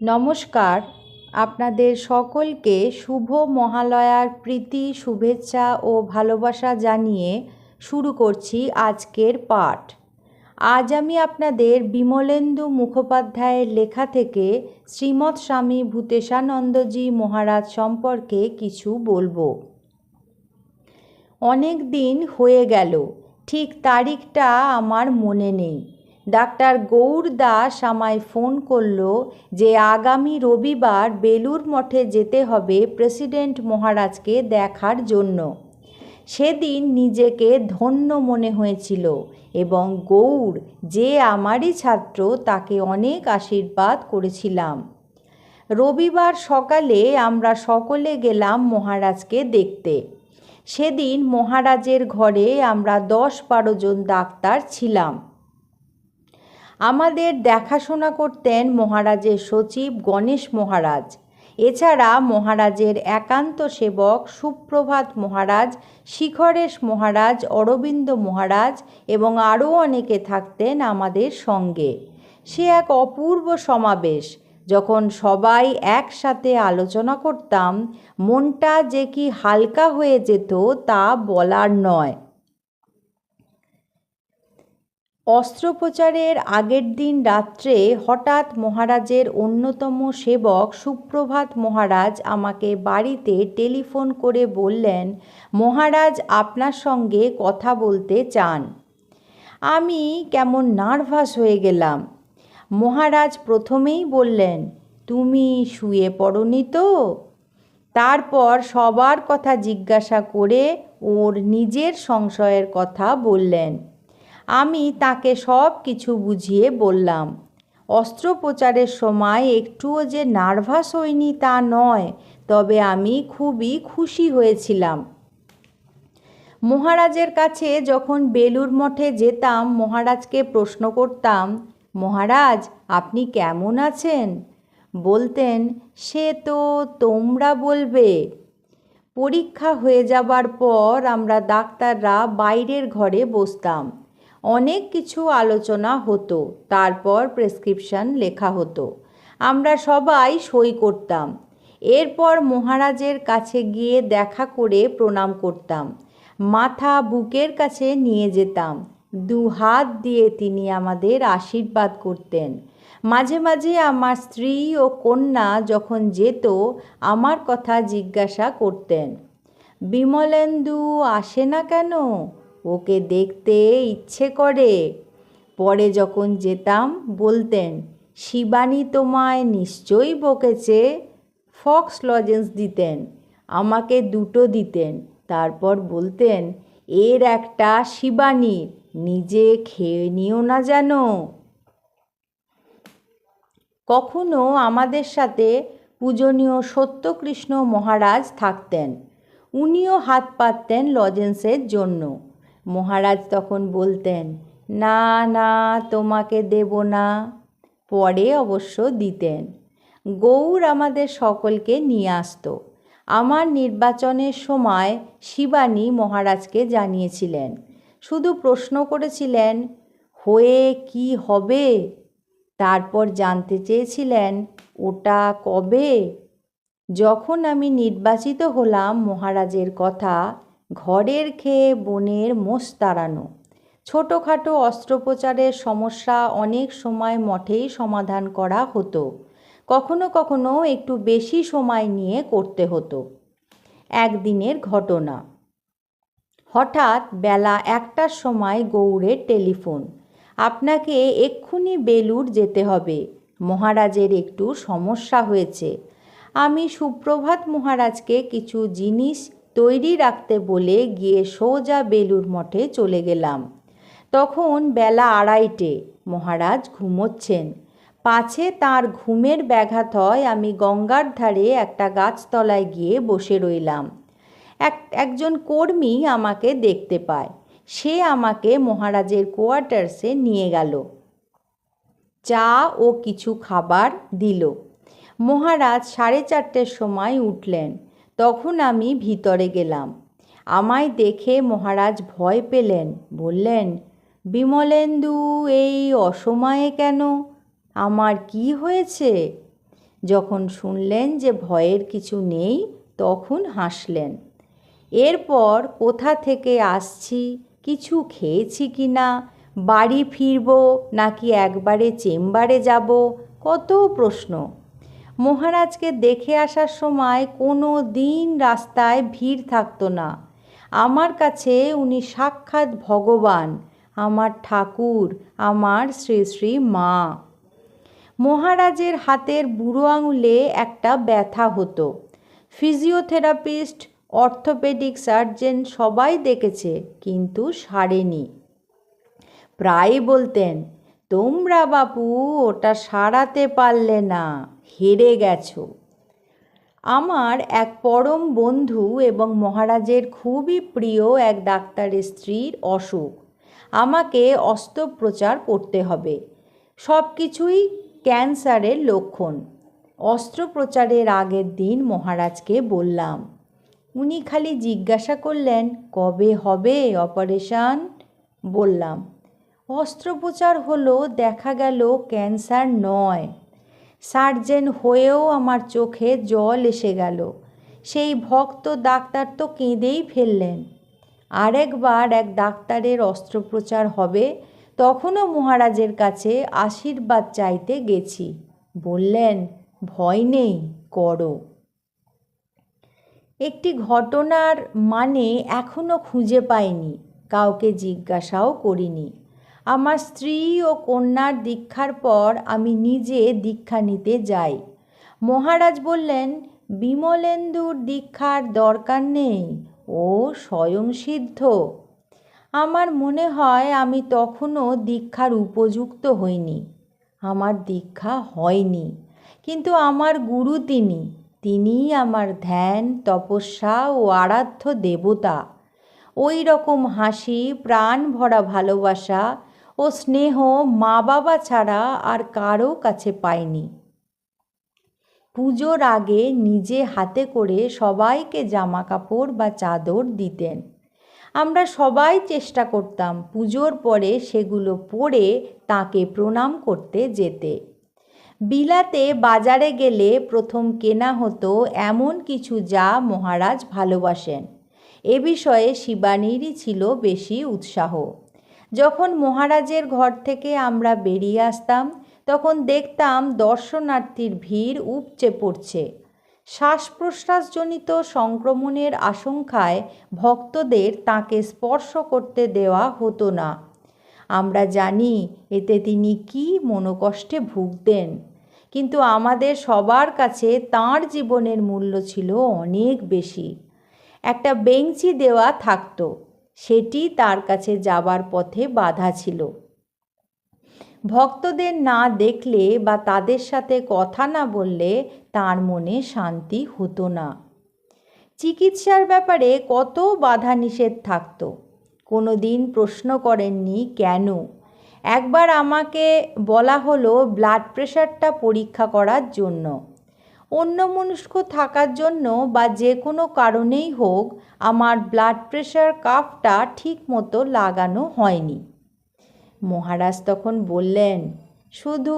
নমস্কার। আপনাদের সকলকে শুভ মহালয়ার প্রীতি, শুভেচ্ছা ও ভালোবাসা জানিয়ে শুরু করছি আজকের পাঠ। আজ আমি আপনাদের বিমলেন্দু মুখোপাধ্যায়ের লেখা থেকে শ্রীমৎ স্বামী ভূতেশানন্দজি মহারাজ সম্পর্কে কিছু বলব। অনেক দিন হয়ে গেল, ঠিক তারিখটা আমার মনে নেই। ডাক্তার গৌর দাস আমায় ফোন করল যে আগামী রবিবার বেলুর মঠে যেতে হবে প্রেসিডেন্ট মহারাজকে দেখার জন্য। সেদিন নিজেকে ধন্য মনে হয়েছিল এবং গৌর যে আমারই ছাত্র তাকে অনেক আশীর্বাদ করেছিলাম। রবিবার সকালে আমরা সকলে গেলাম মহারাজকে দেখতে। সেদিন মহারাজের ঘরে আমরা দশ বারো জন ডাক্তার ছিলাম। আমাদের দেখাশোনা করতেন মহারাজের সচিব গণেশ মহারাজ। এছাড়া মহারাজের একান্ত সেবক সুপ্রভাত মহারাজ, শিখরেশ মহারাজ, অরবিন্দ মহারাজ এবং আরও অনেকে থাকতেন আমাদের সঙ্গে। সে এক অপূর্ব সমাবেশ। যখন সবাই একসাথে আলোচনা করতাম, মনটা যে কি হালকা হয়ে যেত তা বলার নয়। অস্ত্রোপচারের আগের দিন রাত্রে হঠাৎ মহারাজের অন্যতম সেবক সুপ্রভাত মহারাজ আমাকে বাড়িতে টেলিফোন করে বললেন, মহারাজ আপনার সঙ্গে কথা বলতে চান। আমি কেমন নার্ভাস হয়ে গেলাম। মহারাজ প্রথমেই বললেন, তুমি শুয়ে পড়নি তো? তারপর সবার কথা জিজ্ঞাসা করে ওর নিজের সংশয়ের কথা বললেন। আমি তাকে সব কিছু বুঝিয়ে বললাম। অস্ত্রোপচারের সময় একটুও যে নার্ভাস হইনি তা নয়, তবে আমি খুবই খুশি হয়েছিলাম। মহারাজের কাছে যখন বেলুর মঠে যেতাম, মহারাজকে প্রশ্ন করতাম, মহারাজ, আপনি কেমন আছেন? বলতেন, সে তো তোমরা বলবে। পরীক্ষা হয়ে যাবার পর আমরা ডাক্তাররা বাইরের ঘরে বসতাম। অনেক কিছু আলোচনা হতো, তারপর প্রেসক্রিপশন লেখা হতো। আমরা সবাই সই করতাম। এরপর মহারাজের কাছে গিয়ে দেখা করে প্রণাম করতাম। মাথা বুকের কাছে নিয়ে যেতাম। দু হাত দিয়ে তিনি আমাদের আশীর্বাদ করতেন। মাঝে মাঝে আমার স্ত্রী ও কন্যা যখন যেত, আমার কথা জিজ্ঞাসা করতেন, বিমলেন্দু, আসে না কেন? ওকে দেখতে ইচ্ছে করে। পরে যখন যেতাম, বলতেন, শিবানী তোমায় নিশ্চয়ই বকেছে। ফক্স লজেন্স দিতেন, আমাকে দুটো দিতেন। তারপর বলতেন, এর একটা শিবানীর নিজে খেয়ে নিও না যেন। কখনো আমাদের সাথে পূজনীয় সত্যকৃষ্ণ মহারাজ থাকতেন। উনিও হাত পাততেন লজেন্সের জন্য। মহারাজ তখন বলতেন, না না, তোমাকে দেব না। পরে অবশ্য দিতেন, গৌর আমাদের সকলকে নিয়ে আসতো। আমার নির্বাচনের সময় শিবানী মহারাজকে জানিয়েছিলেন, শুধু প্রশ্ন করেছিলেন, হয়ে কি হবে? তারপর জানতে চেয়েছিলেন, ওটা কবে? যখন আমি নির্বাচিত হলাম মহারাজের কথা ঘরের খেয়ে বনের মোষ তাড়ানো। ছোটোখাটো অস্ত্রোপচারের সমস্যা অনেক সময় মঠেই সমাধান করা হতো। কখনো কখনো একটু বেশি সময় নিয়ে করতে হতো। একদিনের ঘটনা। হঠাৎ বেলা একটার সময় গৌড়ের টেলিফোন। আপনাকে এক্ষুনি বেলুর যেতে হবে। মহারাজের একটু সমস্যা হয়েছে। আমি সুপ্রভাত মহারাজকে কিছু জিনিস তৈরি রাখতে বলে গিয়ে সোজা বেলুর মঠে চলে গেলাম। তখন বেলা আড়াইটে, মহারাজ ঘুমোচ্ছেন। পাছে তার ঘুমের ব্যাঘাত হয় আমি গঙ্গার ধারে একটা গাছতলায় গিয়ে বসে রইলাম। এক, একজন কর্মী আমাকে দেখতে পায়। সে আমাকে মহারাজের কোয়ার্টার্সে নিয়ে গেল। চা ও কিছু খাবার দিল। মহারাজ সাড়ে চারটের সময় উঠলেন। তখন আমি ভিতরে গেলাম। আমায় দেখে মহারাজ ভয় পেলেন, বললেন, বিমলেন্দু, এই অসময়ে কেন? আমার কি হয়েছে? যখন শুনলেন যে ভয়ের কিছু নেই, তখন হাসলেন, এরপর কোথা থেকে আসছি? কিছু খেয়েছি কি না? বাড়ি ফিরব নাকি একবারে চেম্বারে যাব? কত প্রশ্ন। মহারাজকে দেখে আসার সময় কোনো দিন রাস্তায় ভিড় থাকতো না। আমার কাছে উনি সাক্ষাৎ ভগবান, আমার ঠাকুর, আমার শ্রী শ্রী মা। মহারাজের হাতের বুড়ো আঙুলে একটা ব্যথা হতো। ফিজিওথেরাপিস্ট, অর্থোপেডিক সার্জেন সবাই দেখেছে, কিন্তু সারেনি। প্রায় বলতেন, তোমরা বাপু, ওটা সারাতে পারলে না। হেরে গেছো। আমার এক পরম বন্ধু এবং মহারাজের খুবই প্রিয় এক ডাক্তারের স্ত্রীর অসুখ। আমাকে অস্ত্রোপচার করতে হবে। সব কিছুই ক্যান্সারের লক্ষণ। অস্ত্রোপচারের আগের দিন মহারাজকে বললাম, উনি খালি জিজ্ঞাসা করলেন, কবে হবে অপারেশন? বললাম, অস্ত্রোপচার হলো, দেখা গেল ক্যান্সার নয়। সার্জেন হয়েও আমার চোখে জল এসে গেল। সেই ভক্ত ডাক্তার তো কেঁদেই ফেললেন। আরেকবার এক ডাক্তারের অস্ত্রোপচার হবে, তখনও মহারাজের কাছে আশীর্বাদ চাইতে গেছি। বললেন, ভয় নেই, করো। একটি ঘটনার মানে এখনও খুঁজে পাইনি, কাউকে জিজ্ঞাসাও করিনি। আমার স্ত্রী ও কন্যার দীক্ষার পর আমি নিজে দীক্ষা নিতে যাই। মহারাজ বললেন, বিমলেন্দুর দীক্ষার দরকার নেই, ও স্বয়ংসিদ্ধ আমার মনে হয় আমি তখনও দীক্ষার উপযুক্ত হইনি। আমার দীক্ষা হয়নি, কিন্তু আমার গুরু তিনি। তিনিই আমার ধ্যান, তপস্যা ও আরাধ্য দেবতা। ওই রকম হাসি, প্রাণ ভরা ভালোবাসা ও স্নেহ মা বাবা ছাড়া আর কারও কাছে পাইনি পুজোর আগে নিজে হাতে করে সবাইকে জামা কাপড় বা চাদর দিতেন। আমরা সবাই চেষ্টা করতাম পুজোর পরে সেগুলো পরে তাকে প্রণাম করতে যেতে। বিলাতে বাজারে গেলে প্রথম কেনা হতো এমন কিছু যা মহারাজ ভালোবাসেন। এ বিষয়ে শিবানীরই ছিল বেশি উৎসাহ। যখন মহারাজের ঘর থেকে আমরা বেরিয়ে আসতাম, তখন দেখতাম দর্শনার্থীর ভিড় উপচে পড়ছে। শ্বাস প্রশ্বাসজনিত সংক্রমণের আশঙ্কায় ভক্তদের তাকে স্পর্শ করতে দেওয়া হতো না। আমরা জানি এতে তিনি কি মনোকষ্টে ভুগতেন, কিন্তু আমাদের সবার কাছে তাঁর জীবনের মূল্য ছিল অনেক বেশি। একটা বেঞ্চি দেওয়া থাকতো সেটি তার কাছে যাবার পথে বাধা ছিল। ভক্তদের না দেখলে বা তাদের সাথে কথা না বললে তার মনে শান্তি হতো না। চিকিৎসার ব্যাপারে কত বাধা নিষেধ থাকতো। কোনো দিন প্রশ্ন করেননি, কেন? একবার আমাকে বলা হলো, ব্লাড প্রেশারটা পরীক্ষা করার জন্য। অন্য মনস্ক থাকার জন্য বা যে কোনো কারণেই হোক, আমার ব্লাড প্রেশার কাপটা ঠিক মতো লাগানো হয়নি। মহারাজ তখন বললেন, শুধু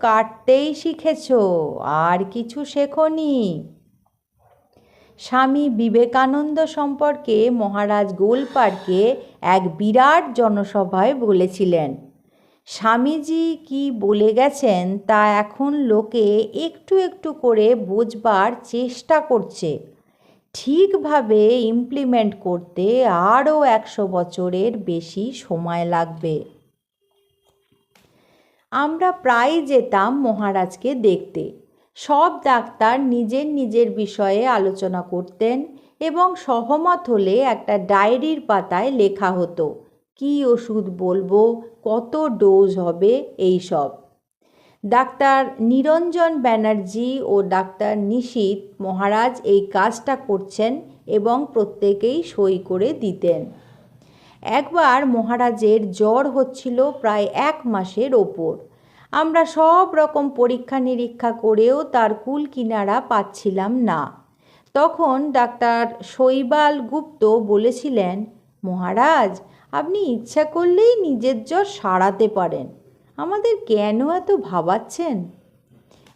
কাটতেই শিখেছ, আর কিছু শেখনি? স্বামী বিবেকানন্দ সম্পর্কে মহারাজ গোলপার্কে এক বিরাট জনসভায় বলেছিলেন। স্বামীজি কি বলে গেছেন তা এখন লোকে একটু একটু করে বোঝবার চেষ্টা করছে। ঠিকভাবে ইমপ্লিমেন্ট করতে আরও একশো বছরের বেশি সময় লাগবে। আমরা প্রায় যেতাম মহারাজকে দেখতে। সব ডাক্তার নিজের নিজের বিষয়ে আলোচনা করতেন এবং সহমত হলে একটা ডায়েরির পাতায় লেখা হতো। কি ওষুধ বলব? কত ডোজ হবে এই সব ডাক্তার নিরঞ্জন ব্যানার্জি ও ডাক্তার নিশীত মহারাজ এই কাজটা করছেন এবং প্রত্যেকেই সই করে দিতেন। একবার মহারাজের জ্বর হচ্ছিল প্রায় এক মাসের ওপর। আমরা সব রকম পরীক্ষা নিরীক্ষা করেও তার কুল কিনারা পাচ্ছিলাম না। তখন ডাক্তার শৈবাল গুপ্ত বলেছিলেন, মহারাজ আপনি ইচ্ছা করলেই নিজের জ্বর সারাতে পারেন। আমাদের কেন এত ভাবাচ্ছেন?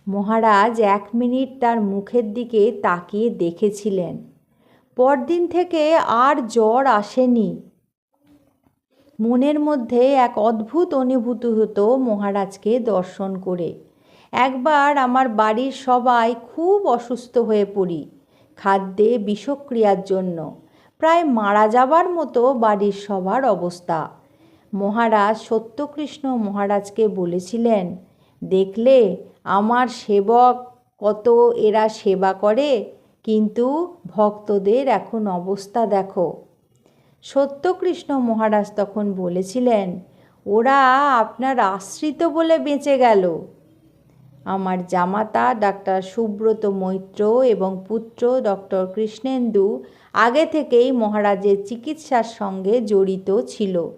মহারাজ এক মিনিট তার মুখের দিকে তাকিয়ে দেখেছিলেন। পরদিন থেকে আর জ্বর আসেনি। মনের মধ্যে এক অদ্ভুত অনুভূতি হতো মহারাজকে দর্শন করে। একবার আমার বাড়ির সবাই খুব অসুস্থ হয়ে পড়ি, খাদ্যে বিষক্রিয়ার জন্য। প্রায় মারা যাবার মতো বাড়ির সবার অবস্থা। মহারাজ সত্যকৃষ্ণ মহারাজকে বলেছিলেন, দেখলে আমার সেবক কত এরা সেবা করে, কিন্তু ভক্তদের এখন অবস্থা দেখো। সত্যকৃষ্ণ মহারাজ তখন বলেছিলেন, ওরা আপনার আশ্রিত বলে বেঁচে গেল। আমার জামাতা ডাক্তার সুব্রত মৈত্র এবং পুত্র ডক্টর কৃষ্ণেন্দু আগে থেকেই মহারাজের চিকিৎসার সঙ্গে জড়িত ছিল।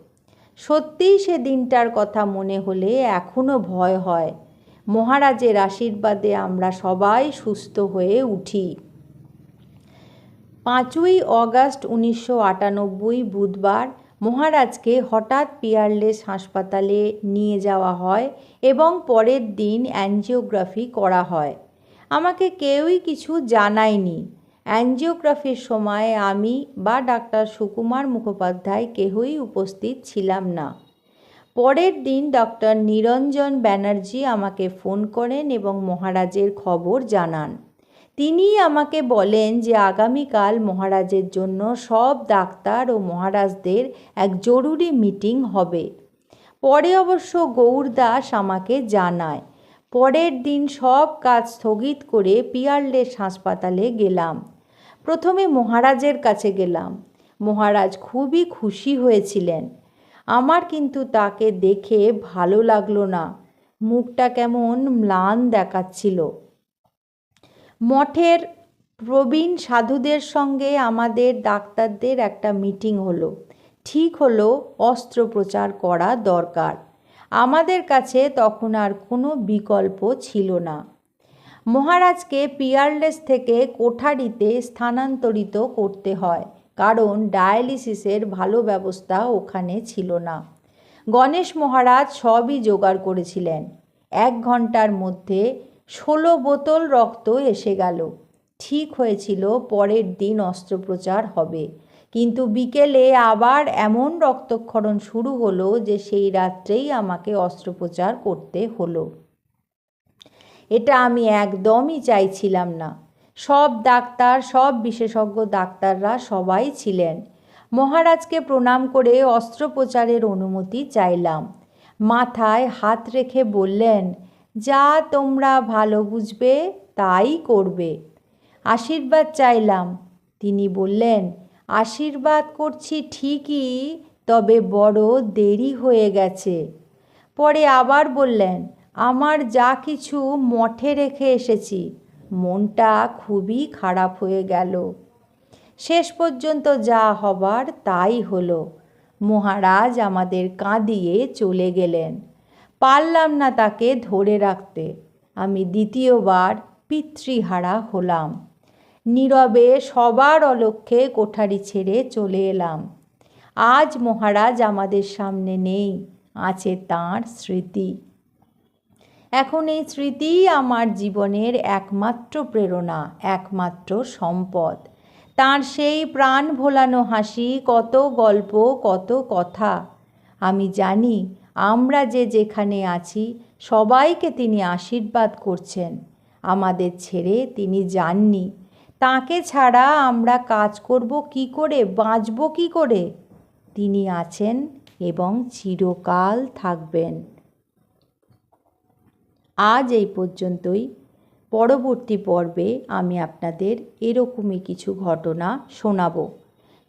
সত্যিই সে দিনটার কথা মনে হলে এখনও ভয় হয়। মহারাজের আশীর্বাদে আমরা সবাই সুস্থ হয়ে উঠি। পাঁচই অগাস্ট উনিশশো আটানব্বই বুধবার মহারাজকে হঠাৎ পিয়ারলেস হাসপাতালে নিয়ে যাওয়া হয় এবং পরের দিন অ্যানজিওগ্রাফি করা হয়। আমাকে কেউই কিছু জানায়নি। অ্যানজিওগ্রাফির সময় আমি বা ডাক্তার সুকুমার মুখোপাধ্যায় কেহই উপস্থিত ছিলাম না। পরের দিন ডক্টর নিরঞ্জন ব্যানার্জি আমাকে ফোন করেন এবং মহারাজের খবর জানান। তিনি আমাকে বলেন যে আগামীকাল মহারাজের জন্য সব ডাক্তার ও মহারাজদের এক জরুরি মিটিং হবে। পরে অবশ্য গৌরদাস আমাকে জানায়। পরের দিন সব কাজ স্থগিত করে পিয়ারলেস হাসপাতালে গেলাম। প্রথমে মহারাজের কাছে গেলাম। মহারাজ খুবই খুশি হয়েছিলেন। আমার কিন্তু তাকে দেখে ভালো লাগল না। মুখটা কেমন ম্লান দেখাচ্ছিল। মঠের প্রবীণ সাধুদের সঙ্গে আমাদের ডাক্তারদের একটা মিটিং হলো। ঠিক হলো অস্ত্রোপচার করা দরকার। আমাদের কাছে তখন আর কোনো বিকল্প ছিল না। মহারাজকে পিয়ারলেস থেকে কোঠারিতে স্থানান্তরিত করতে হয়, কারণ ডায়ালিসিসের ভালো ব্যবস্থা ওখানে ছিল না। গণেশ মহারাজ সবই জোগাড় করেছিলেন। এক ঘণ্টার মধ্যে ষোলো বোতল রক্ত এসে গেল। ঠিক হয়েছিল, পরের দিন অস্ত্রোপচার হবে। কিন্তু বিকেলে আবার এমন রক্তক্ষরণ শুরু হলো যে সেই রাত্রেই আমাকে অস্ত্রোপচার করতে হলো। এটা আমি একদমই চাইছিলাম না। সব ডাক্তার, সব বিশেষজ্ঞ ডাক্তাররা সবাই ছিলেন। মহারাজকে প্রণাম করে অস্ত্রোপচারের অনুমতি চাইলাম। মাথায় হাত রেখে বললেন যা তোমরা ভালো বুঝবে, তাই করবে। আশীর্বাদ চাইলাম। তিনি বললেন, আশীর্বাদ করছি ঠিকই, তবে বড় দেরি হয়ে গেছে। পরে আবার বললেন, আমার যা কিছু মঠে রেখে এসেছি, মনটা খুবই খারাপ হয়ে গেল। শেষ পর্যন্ত যা হবার তাই হলো। মহারাজ আমাদের কাঁদিয়ে চলে গেলেন। পারলাম না তাকে ধরে রাখতে। আমি দ্বিতীয়বার পিতৃহারা হলাম। নীরবে সবার অলক্ষ্যে কোঠারি ছেড়ে চলে এলাম। আজ মহারাজ আমাদের সামনে নেই, আছে তাঁর স্মৃতি। এখন এই স্মৃতিই আমার জীবনের একমাত্র প্রেরণা, একমাত্র সম্পদ। তার সেই প্রাণ ভোলানো হাসি, কত গল্প, কত কথা। আমি জানি আমরা যে যেখানে আছি, সবাইকে তিনি আশীর্বাদ করছেন। আমাদের ছেড়ে তিনি যাননি। তাকে ছাড়া আমরা কাজ করব কি করে, বাঁচব কি করে? তিনি আছেন এবং চিরকাল থাকবেন। আজ এই পর্যন্তই। পরবর্তী পর্বে আমি আপনাদের এরকমই কিছু ঘটনা শোনাব।